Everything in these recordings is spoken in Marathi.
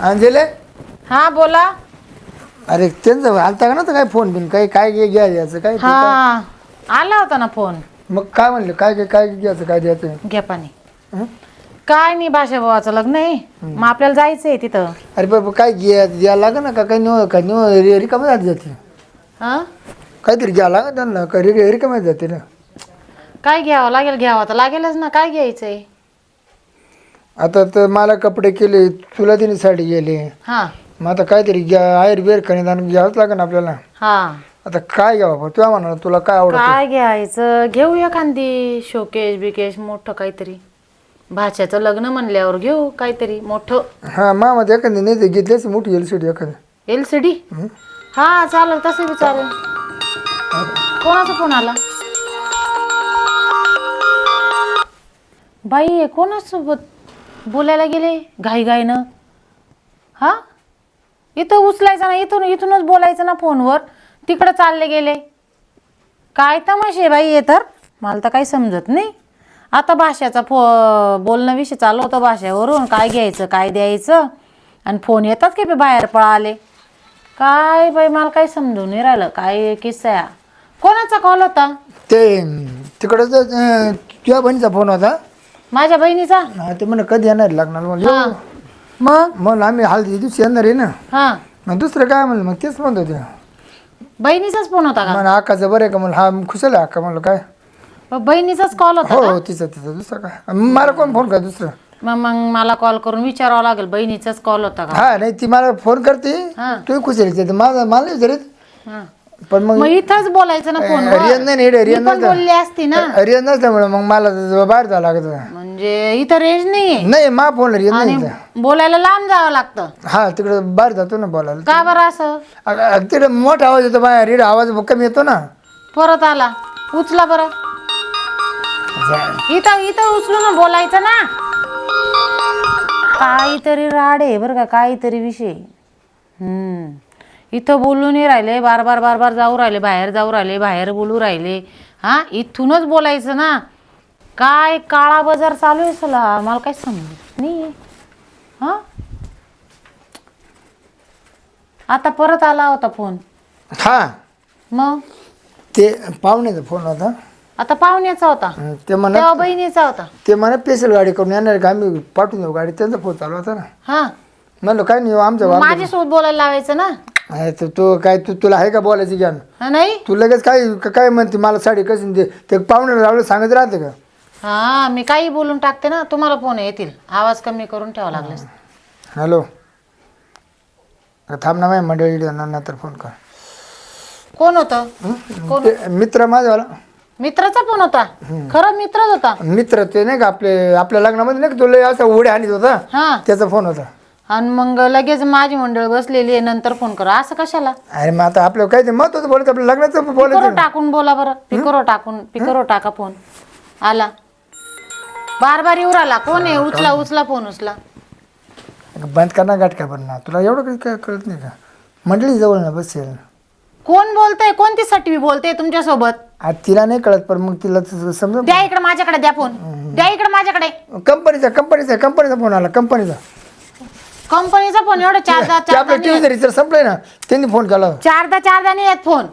अंजले? हा बोला. अरे त्यांचं आलता का ना तर काय फोन बिन? काही काय घे घ्या काय ते हा आला होता ना फोन. काय? मग काय म्हणले? काय काय काय घ्यायचं काय द्यायचं? घ्या पाणी. हं? काय नाही भाषा भावाचं लग्न आहे. मग आपल्याला जायचंय तिथं. अरे बाबा काय घ्या द्यायला लागा ना का? काय निव काय निव रि- रिकामी जाते जाते. हा? काहीतरी घ्या लागा त्यांना. का रि रिकामी जाते ना. काय घ्यावं? लागेल घ्यावं. तर लागेलच ना. काय घ्यायचंय? आता तर मला कपडे केले तुला तिने साडी गेले. हा. मग आता काहीतरी घ्या आयुर्वेद कणिदान घ्यावंच लागेल आपल्याला. हा. आता काय घ्यावं तुला म्हणा तुला काय आवडतं? काय घ्यायचं? घेऊ एखादी शोकेश बिकेश मोठं काहीतरी. भाच्याचं लग्न म्हणल्यावर घेऊ काहीतरी मोठं. हा मामा एखादी नाही ते घेतलीच मोठी एल सी डी एखादी. एल सी डी हा चालेल तसं बी चालेल. कोणाचा फोन आला? बाई हे कोणासोबत? बोलायला गेले घाई घाईनं. हा? इथं उचलायचं ना इथून इथूनच बोलायचं ना फोनवर. तिकडं चालले गेले. काय तमाशे बाई हे तर? मला तर काही समजत नाही. आता भाषाचा फो बोलणं विषय चालू होतं भाषेवरून. काय घ्यायचं काय द्यायचं? आणि फोन येतात की बाहेर पळाले? काय बाई मला काही समजून नाही राहिलं. काय किस्सा आहे कोणाचा कॉल होता? ते तिकडं तुझ्या बहिणीचा फोन होता? माझ्या बहिणीचा? हा, ते म्हणे कधी येणार लागणार मग हा. मग? मग आम्ही हळदी दिवशी येणार आहे ना. हा. मग दुसरं काय म्हणलं मग तेच म्हणत होते. बहिणीचाच फोन होता का? म्हणा आकाचं बरं आहे का? म्हणलं हा खुशाल आहे आका म्हणलं काय? मग बहिणीचाच कॉल होता हो हो तिचं तिचं दुसरं काय? मला कोण फोन कर दुसरं? मग मग मला कॉल करून विचारावं लागेल बहिणीचाच कॉल होता का? हा नाही ती मला फोन करते. हा. तू खुशाल माझा मला विचारित. हा. पण मग मग इथंच बोलायचं ना फोनवर. रियान नाही नाही मी पण बोलली असती ना. रियान नसल्यामुळे मग मला बाहेर जावं लागत. म्हणजे इथं रेंज नाहीये. नाही मा फोन आणि नाही इथं. बोलायला लांब जावं लागतं. हा तिकडे बाहेर जातो ना बोलायला. का बरं असं? तिकडे मोठा आवाज येतो बाहेर रीड आवाज कमी येतो ना. परत आला. उचला बरं. इथं इथं उचलून ना बोलायचं ना. काहीतरी राड आहे बरं का काहीतरी विषय. हम्म. इथं बोलू नाही राहिले बार बार बार बार जाऊ राहिले बाहेर जाऊ राहिले बाहेर बोलू राहिले. हा इथूनच बोलायचं ना. काय काळा बाजार चालू आहे सला मला काही समजत नाही हा? आता परत आला होता फोन. हा. मग? ते पाहुण्याचा फोन होता. आता पाहुण्याचा होता. हं, ते म्हणत तेव्हा बहिणीचा होता. ते म्हणत स्पेशल गाडी करून येणार आहे का? आम्ही पाठवून देऊ गाडी. त्यांचा फोन चालू होता ना. हा. म्हणलं काय नाही आमचं वाम माझ्यासोबत बोलायला लावायचं ना. तर तू काय तू तुला आहे का बोलायचं ज्ञान? हा, नाही. तू लगेच काय काय म्हणते मला साडी कशी दे? ते पाहुण्याला लावलं सांगत राहते का? हा मी काही बोलून टाकते ना तुम्हाला फोन येतील. आवाज कमी करून ठेवा लागले. हॅलो. थांब ना माझ्या मंडळी नंतर फोन कर. कोण होतं? कोण? ते मित्र माझ्यावाला मित्राचा फोन होता? खरं मित्रच होता? मित्र ते नाही का आपले आपल्या लग्नामध्ये नाही का तुला असा उड्या आणत होता? हा. त्याचा फोन होता. आणि मग लगेच माझी मंडळ बसलेली आहे नंतर फोन करा. असं कशाला? अरे मग आता आपलं काय ते महत्वाचं बोलायचं आपलं लग्नाचं पिकरो बोलायचं. टाकून बोला बरं. पिकरो टाकून पिकरो टाका फोन. आला. बार बार येऊ राहिला कोण आहे? उचला उचला फोन उचला. बंद करणार गाठ का पण ना. तुला एवढं काही काय कळत नाही का? मंडळी जवळ ना बसेल. कोण बोलतय? कोणती सटवी बोलते तुमच्यासोबत तिला नाही कळत पण मग तिला समजा द्या इकडे माझ्याकडे द्या फोन. द्या इकडे माझ्याकडे. कंपनीचा कंपनीचा कंपनीचा फोन आला कंपनीचा. कंपनीचा फोन एवढं चारदा ते आपलं चारदा टी व्ही रिचार्ज संपलंय ना त्यांनी फोन केला. चारदा चारदा नाही येत फोन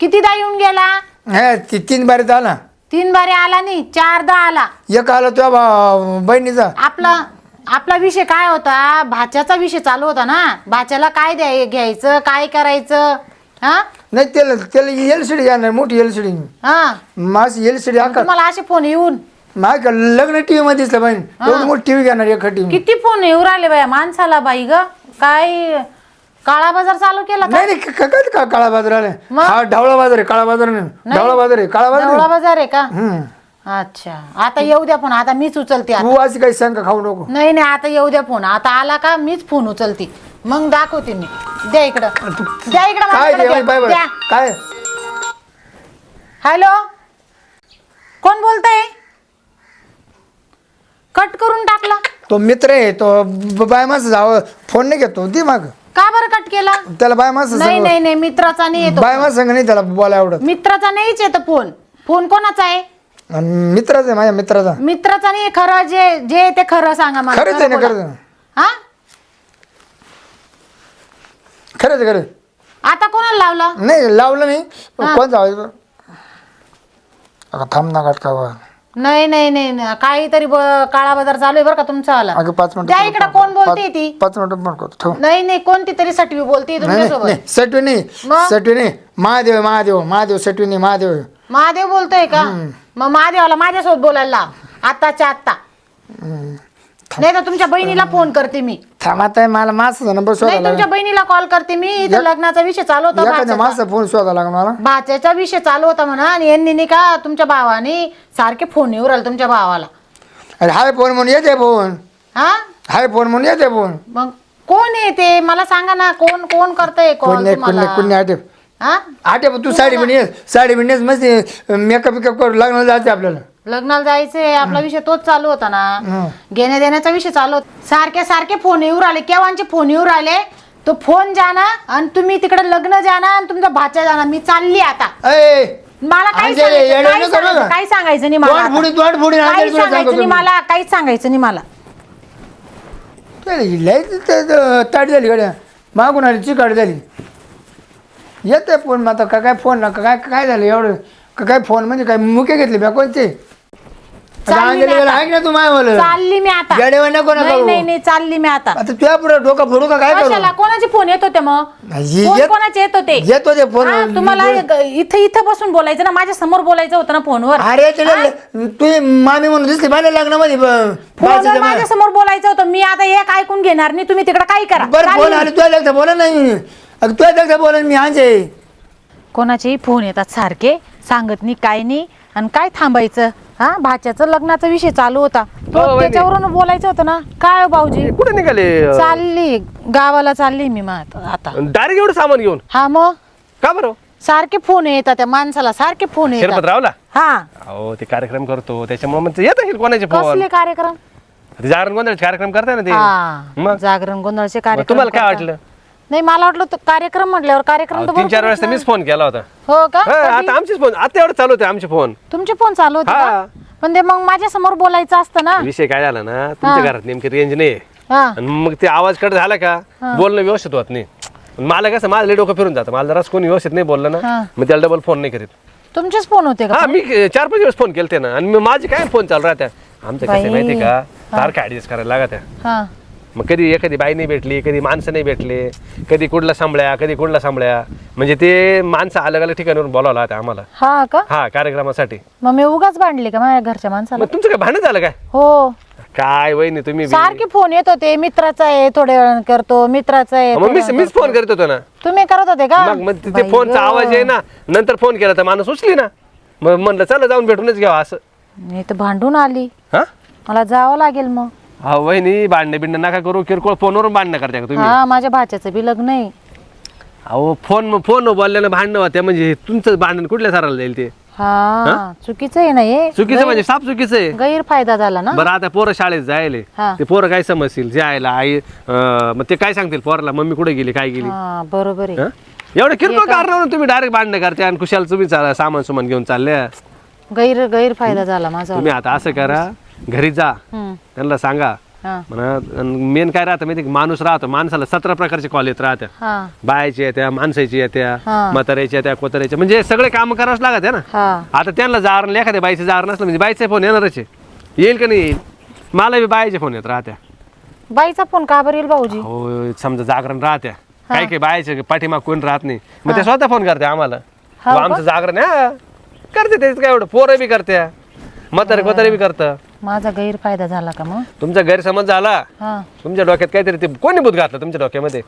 कितीदा येऊन गेला? हा ती तीन बारीत आला तीन बारे आला नाही चारदा आला. एक आला तुझ्या बहिणीचा. आपला आपला विषय काय होता? भाच्याचा विषय चालू होता ना? भाच्याला काय द्याय घ्यायचं काय करायचं? हा? नाही त्याला त्याला एल सी डी मोठी एल सी डी हा. माझी एल सी डी आकार तुम्हाला असे फोन येऊन. माझ्या लग्न टीव्ही मध्ये दिसलं बहीण एवढी मोठी टीव्ही घेणार एक टीव्ही किती फोन येऊ राहिले बाया माणसाला बाई ग? काय काळा बाजार चालू केला का? नाही नाही क- काळा बाजार आलाय मग? हा ढवळा बाजार आहे काळा बाजार नाही. ढवळा बाजार आहे काळा बाजार एवढा बाजार आहे का? हम्म. अच्छा. आता येऊ द्या फोन आता मीच उचलते आता. तू अशी काही शंका खाऊ नको. नाही नाही आता येऊ द्या फोन आता आला का मीच फोन उचलते. मग दाखवते मी. द्या इकडं. द्या इकडं काय माझ्याकडे जेवाय द्या. बाय. द्या. काय? हॅलो? कोण बोलतय? कट करून टाकला. तो मित्र आहे तो ब- बाय माणसं जावं. फोन नाही घेतो दी मग. का बरं कट केला? त्याला बाय माणसं नाही संग नाही नाही मित्राचा नाही येतो बाय माणसं संग नाही त्याला बोलाय आवडत. मित्राचा नाहीच येतो फोन. फोन कोणाचा आहे? आणि मित्राचा आहे माझ्या मित्राचा. मित्राचा नाही खरं जे जे ते खरं सांगा मला. खरंच आहे ना बोला. खरंच आहे. हा? खरंच खरं आता कोणाला लावला? नाही लावलं नाही. बरं? अगं थांब ना गाठकावा नाही नाही नाही नाही. काहीतरी ब- काळा बाजार चालू आहे बरं का तुमचा आला अगं पाच मिनिटं त्या इकडे कोण बोलते ती? पाच मिनिटं ठेव. नाही नाही कोणती तरी सटवी बोलते नाही तुमच्यासोबत. नाही सटवी नाही मग? सटवी नाही महादेव महादेव महादेव सटवी नाही महादेव. महादेव बोलतोय का? मग महादेवाला माझ्यासोबत बोलायला लाव. आत्ताच्या आत्ता. नाही तर तुमच्या बहिणीला फोन करते मी. थांब आता मला माणसाचा नंबर नाही शोधायला तुमच्या बहिणीला कॉल करते मी. इथं लग्नाचा विषय चालू होता एखाद्या भाच्याचा. माणसा फोन शोधायला लागला मला? भाच्याचा विषय चालू होता म्हणा आणि यांनी नाही का तुमच्या भावाने सारखे फोन येऊ राहिले तुमच्या भावाला. अरे हाय फोन म्हणून येते फोन हा? हाय फोन म्हणून येते फोन मग कोण आहे ते? मला सांगा ना कोण कोण करतंय कोण कोण कोण तुम्हाला? नाही आटे हा? आटे तू साडी ये साडी बिन मस्त मेकअप बिकअप करू लागणार जायचं आपल्याला. लग्नाला जायचंय आपला विषय तोच चालू होता ना. घेण्या देण्याचा विषय चालू होता. सारखे सारखे फोन येऊ राहिले केव्हांचे फोन येऊ राहिले? तो फोन जाना आणि तुम्ही तिकडे लग्न जाना आणि तुमचा भाच्या जाना. मी चालली आता. मला काही अंजली, सांगायचं येडं काही नको सांगायचं- नका. काही सांगायचं नाही मला तोंड आता. फुडी तोंड फुडी काही तुला सांगायचं सांगतो नाही मी. मला काहीच सांगायचं नाही मला. त्याला लय त- त- ताट झाली गड्या. मागून आली चिकाट झाली. येते फोन मग आता का काय फोन ना काय काय झालं एवढं? का काय फोन म्हणजे काय मुके घेतले बॅ कोणते? चालली मी आता. ऐक ना तू माय मला चालली मी आता. येडेवाणी नको ना नाही करू. नाही नाही चालली मी आता. आता तुझ्या पुढे डोकं फोडू का? काय करू? कोणाचे फोन येत होते मग? नाही, फोन येत- कोणाचे येत होते? येतो ते फोन. हा, तुम्हाला इथं इथं बसून बोलायचं ना माझ्यासमोर बोलायचं होतं ना फोनवर. अरे तुला तू मामी म्हणून दिसली माझ्या लग्नामध्ये फोनवर माझ्यासमोर बोलायचं होतं. मी आता एक ऐकून घेणार नाही. तुम्ही तिकडे काही करा. बरं चालली बोल. आणि तुझ्या लगता बोला नाही अगं तुझ्या लगता बोला मी आजे कोणाचेही फोन येतात सारखे. सांगत नाही काय नाही. आणि काय थांबायचं? हा भाच्याचं लग्नाचा विषय चालू होता. तो हो. त्याच्यावरून बोलायचं होतं ना. काय हो भाऊजी? कुठे निघाले? चालली. गावाला चालली मी आता डायरेक्ट एवढं सामान घेऊन? हा मग? का बरं? सारखे फोन येतात त्या माणसाला सारखे फोन येतात. शिरपतरावला हा. अहो ते कार्यक्रम करतो. त्याच्यामुळे मग ते येत असेल कोणाचे फोन कसले कार्यक्रम? ते जागरण गोंधळाचे कार्यक्रम करताय ना ते. हा. मग? जागरण गोंधळचे मग कार्यक्रम तुम्हाला काय. वाटलं? नाही मला वाटलं तो कार्यक्रम म्हटल्यावर कार्यक्रम तर तीन चार भरपूर वेळेस तर मीच फोन केला होता. हो का? हा, कधी? आता आमचेच फोन आता एवढं चालू होते आमचे फोन. तुमचे फोन चालू होते हा. का? पण ते मग माझ्यासमोर बोलायचं असतं ना? विषय काय झाला ना तुमच्या घरात नेमकी रेंज नाही हा. आणि मग ते आवाज कट झाला का? बोलणं व्यवस्थित होत नाही. मला कसं माझं डोकं फिरून जातं. मला जरा कोणी व्यवस्थित नाही बोललं हा. ना मग त्याला डबल फोन नाही करीत. तुमचेच फोन होते का हा मी चार पाच दिवस फोन केलते ना. आणि मग माझे काय फोन चालू राहत्या? आमचं कसं आहे. माहिती का? सारखं ऍडजस्ट करायला लागत हा. मग कधी एखादी बाई नाही भेटली कधी माणसं नाही भेटले कधी कुठला सांभळ्या कधी कुठला सांभळ्या. म्हणजे ते माणसं अलग अलग ठिकाणावरून बोलावं लागतं आम्हाला. हा का? हा कार्यक्रमासाठी. मग मी उगाच भांडले का माझ्या घरच्या माणसाला? मग तुमचं काय भांडण झालं काय? हो. काय वहिनी तुम्ही बी? सारखे फोन येत होते मित्राचा आहे थोड्या वेळानं करतो मित्राचा आहे मग थोड्या मीच फोन करत होतो ना. तुम्ही करत होते का? मग मग बाई फोनचा गं. आवाज आहे ना नंतर फोन केला तर माणूस उचली ना. मग म्हणलं चला जाऊन भेटूनच घ्यावा असं. मी तर भांडून आली. हा? मला जावं लागेल मग. हा वहिनी भांडणं बिंड नका करू. किरकोळ फोनवरून भांडणं करता का तुम्ही? हा माझ्या भाच्याचं बी लग्न आहे. अहो फोन फोन बोलल्यानं भांडणं होत्या म्हणजे तुमचं भांडण कुठल्या सरायला जाईल ते? हा चुकीचं आहे ना हे? चुकीचं म्हणजे साप चुकीचं आहे? गैरफायदा झाला ना? बरं आता पोरं शाळेत जायले. हा. ते पोरं काय समजतील? जे आयला आई अं, मग ते काय सांगतील पोराला? मम्मी कुठे गेली? काय गेली? हा बरोबर आहे. हं? एवढं किरकोळ कारणावरून तुम्ही डायरेक्ट भांडणं करते आणि कुशाल तुम्ही चाला सामान सुमान घेऊन चालल्या? गैर गैरफायदा झाला माझा. तुम्ही आता असं करा. घरी जा. त्यांना सांगा. हा. म्हणा मेन काय राहतं माहिती? माणूस राहतो. माणसाला सतरा प्रकारचे कॉल येत राहत्या. हा. बायाची येत्या माणसाची येत्या हा. म्हाताऱ्याची येत्या कोताऱ्याच्या म्हणजे सगळे काम करावंच लागत ना? हा. आता त्यांना जार नाही एखाद्या बाईचं जार नसलं म्हणजे बाईचा फोन येणारच येईल का नाही येईल? मला बी बाईचे फोन येत राहत्या. बाईचा फोन का बरं येईल भाऊजी? हो समजा जागरण राहत्या. काही काही बायचे पाठीमाग कोण राहत नाही. मग ते स्वतः फोन करते आम्हाला. हो आमचं जागरण आहे, हा. करते त्याचं काय एवढं. पोरं बी करत्या. म्हातारे कोतारे बी करतं. माझा गैरफायदा झाला का मग? तुमचा गैरसमज झाला? हा. तुमच्या डोक्यात काहीतरी ते कोणी भूत घातलं तुमच्या डोक्यामध्ये?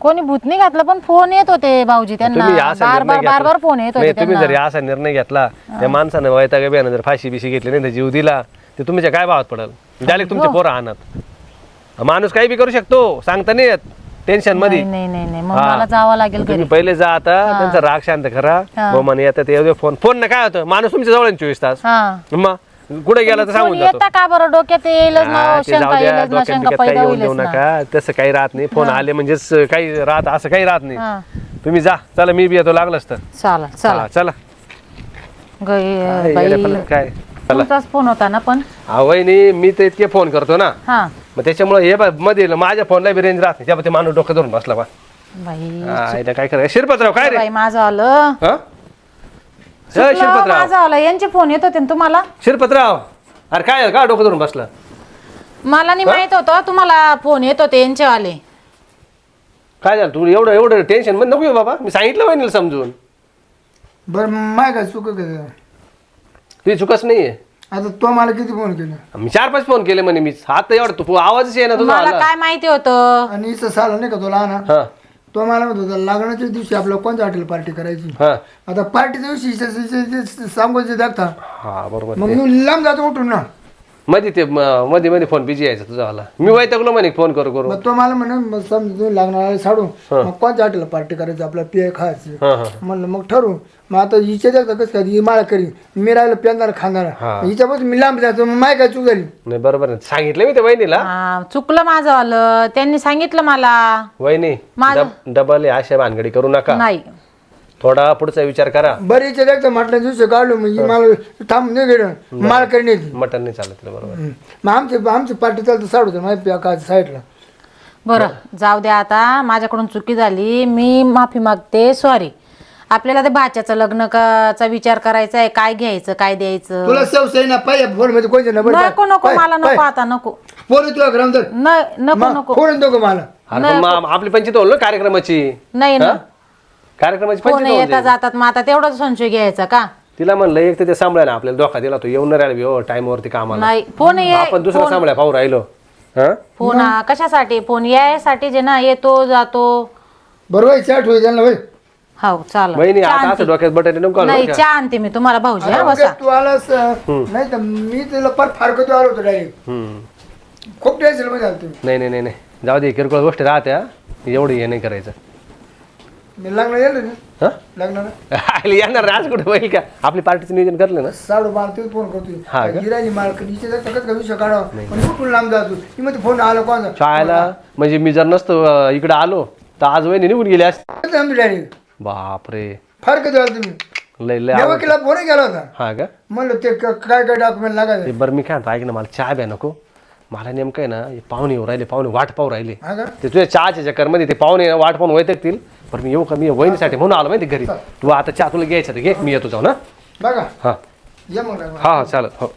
कोणी भूत नाही घातलं पण फोन येत होते भाऊजी त्यांना. तुम्ही असा बार निर्णय बार बार बार फोन घेतला येत नाही होते तुम्ही जर असा निर्णय घेतला त्या माणसानं वैताग बियानं जर फाशी बिशी घेतली नाही तर जीव दिला. ते तुमच्या काय भावात पडल? डायरेक्ट तुमचे पोरं आणत. माणूस काही बी करू शकतो सांगता नाही येत टेन्शनमध्ये. नाही नाही नाही नाही. मग हा. मला जावं लागेल तुम्ही पहिले जा आता त्यांचा राग शांत करा. हा. मग म्हणे येतात दे फोन. फोन ना काय होतं? माणूस तुमच्या जवळ आहे चोवीस तास. हा. मग? कुठे गेला तर सांगून जातो. येता का बरं? डोक्यात येईलच ना हा, ते जाऊ शंका द्या येईलच ना डोक्यात शंका बिक्यात काही पैदा येऊन देऊ होईलच ना. नका. तसं काही राहत नाही. फोन आले म्हणजेच काही राहत असं काही राहत नाही. तुम्ही जा. चला मी बी येतो. लागलंच तर. चला चला चला. गै- काय बाई. येड्यापणा काय? चला. तुमचाच फोन होता ना पण? मी तर इतके फोन करतो ना. हा. मग त्याच्यामुळे हे बघमध्ये माझ्या फोनला बी रेंज राहत नाही. त्यामुळे ते माणूस डोकं धरून बसला बा बाई. हा, इथं काय करायचं? शिरपतराव काय रे? बाई माझं आलं. हा? ए, चुकलं, शिरपतराव. माझं आलं. यांचे फोन येत होते ना तुम्हाला? शिरपतराव अरे काय झालं? का डोकं धरून बसला? मला नाही माहीत होतं. तुम्हाला फोन येत होते यांचेवाले काय झालं? तू एवढं एवढं टेन्शनमध्ये नको येऊ बाबा. मी सांगितलं वहिनीला समजून. बरं माय काय चुक केलं तुझी चुकच नाहीये. आता तो मला किती फोन केला? मी चार पाच फोन केले म्हणे मी हात एवढं तू आवाजच आहे ना तुझा मला आला. काय माहिती होतं? आणि इथं साला नाही का तो लहान? हा. तो मला म्हणत होता लग्नाच्या दिवशी आपल्याला कोणत्या हॉटेल पार्टी करायची? हा. आता पार्टीच्या दिवशी सांगून दाखता हा बरोबर मग मी लांब जातो उठून ना. मध्ये ते म- मध्ये मध्ये फोन बिझी यायचा तुझा आला मी वैतकलो म्हणे फोन करू करू. मग तो मला म्हणे मग समजा तुम्ही लग्नाला साडू. मग कोणत्या हॉटेलला पार्टी करायची आपल्याला पिय खायची? हा हा. म्हणलं मग ठरवू. मग आता हिच्या जास्त कसं काय ही मला करी मी राहिलो पेंदार खाणार हा. हिच्यापासून मी लांब जातो मग माय काय चूक झाली नाही बरोबर आहे. सांगितलं मी त्या वहिनीला. हा, चुकलं माझं आलं त्यांनी सांगितलं मला. वहिनी माझं- डब- डबल आहे, अशा भानगडी करू नका. नाही. थोडा पुढचा विचार करा. बरं हिच्या जास्त म्हटल्या दिवशी काढलो ही. मला थांब नाही गेलं. मला करण्याची मटन नाही चालत बरोबर. मग आमची आमची पार्टी चालतं साडू माहिती का साईडला. बरं जाऊ द्या आता माझ्याकडून चुकी झाली मी माफी मागते सॉरी आपल्याला ते भाच्याचं लग्न का- चा विचार करायचा आहे काय घ्यायचं काय द्यायचं? तुला सेव सही ना पाहिजे फोनमध्ये कोणते नंबर नको नको मला नको आता नको. फोन तुला न- नको नको. फोन नको मला? अरे पण मग आपली पंचायत होईल ना कार्यक्रमाची? नाही ना? कार्यक्रमाची फोन पंचायत होऊन येता जाईल. जातात मग आता तेवढाच संशय घ्यायचा का? तिला म्हणलं एक तर ते सांभाळा ना आपल्याला धोका दिला तो येऊन नाही राहिला टाइमवरती कामाला. नाही फोन ये आपण दुसरा सांभाळा पाहू राहिलो. हा? फोन हा, कशासाठी? फोन यायसाठी जे ना येतो जातो. बरोबर चॅट होईल त्यांना होय हो चालेल. वहिनी आता असं डोक्यात बटाटे नको घालू नाही बरं का? चहा आणते मी तुम्हाला भाऊजी हा बसा. तू आलास नाही तर मी तुला पर फारकतो आलो होतो डायरेक्ट हम्म. खूप टेन्शनमध्ये आलो तुम्ही नाही नाही नाही नाही. जाऊ दे किरकोळ गोष्टी राहत्या. एवढी हे नाही करायचं. मी लग्न गेलो ना. हा? लग्नाला. आले येणार आज कुठे होईल का? आपली पार्टीचं नियोजन करलं ना? साडू बारा ते फोन हा करतोय मालक विषय काढावा. पण कुठून लांब जातो फोन आला कोणता शाळेला? म्हणजे मी जर नसतो अं, इकडे आलो तर आज वहिनी निघून गेली असते. आमची डायरेक्ट बापरे. फार कधी आला तुम्ही. लय लय आवड- देवकीला फोन केला होता. हा का? म्हणलं ते क- काय काय डॉक्युमेंट लागायचं? ते बरं मी काय म्हणतो, ऐक ना मला चहा द्या नको. मला नेमकं आहे ना हे पाहुणे येऊ राहिले पाहुणे वाट पाहू राहिले. हा का? ते तुझ्या चहाच्या चक्करमध्ये ते पाहुणे वाट पाहून वैतकतील पण मी येऊ का? मी वहिनीसाठी म्हणून आलो माहिती घरी. तू आता चहा तुला घ्यायचा तर घे मी येतो जाऊ ना बघा. हा. ये मग. लग्नाला. हा हा चालेल. हो.